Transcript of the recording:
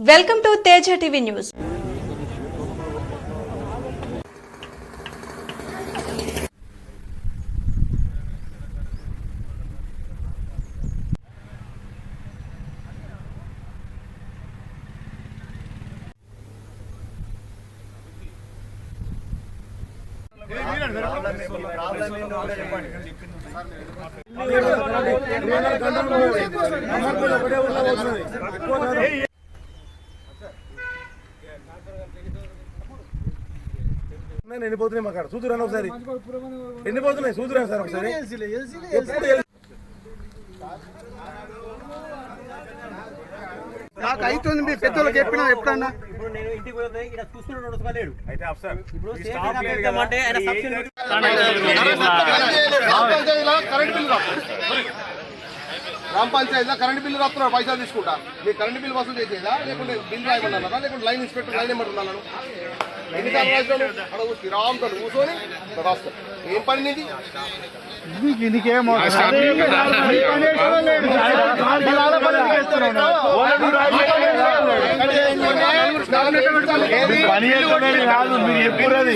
welcome to Teja TV news నేను ఎండిపోతున్నాయి మాకు చూదురాను ఒకసారి. ఎండిపోతున్నాయి చూదురాను సార్ ఒకసారి. నాకు అవుతుంది మీ పెద్దోళ్ళకి చెప్పినా ఎప్పుడన్నా? ఇప్పుడు నేను గ్రామ పంచాయతీలో కరెంట్ బిల్లు రాస్తున్నారు పైసలు తీసుకుంటా మీరు కరెంట్ బిల్లు వసూలు చేసేదా లేకుంటే బిల్ రాయమన్నారా లేకుంటే లైన్ ఇన్స్పెక్టర్ లైన్ నెంబర్ ఉన్నాను ఎన్నిసార్లు రాసినాను అక్కడ కూర్చొని రాస్తాను ఏం పని నీది పని చేస్తున్నది కాదు మీరు ఎప్పుడు అది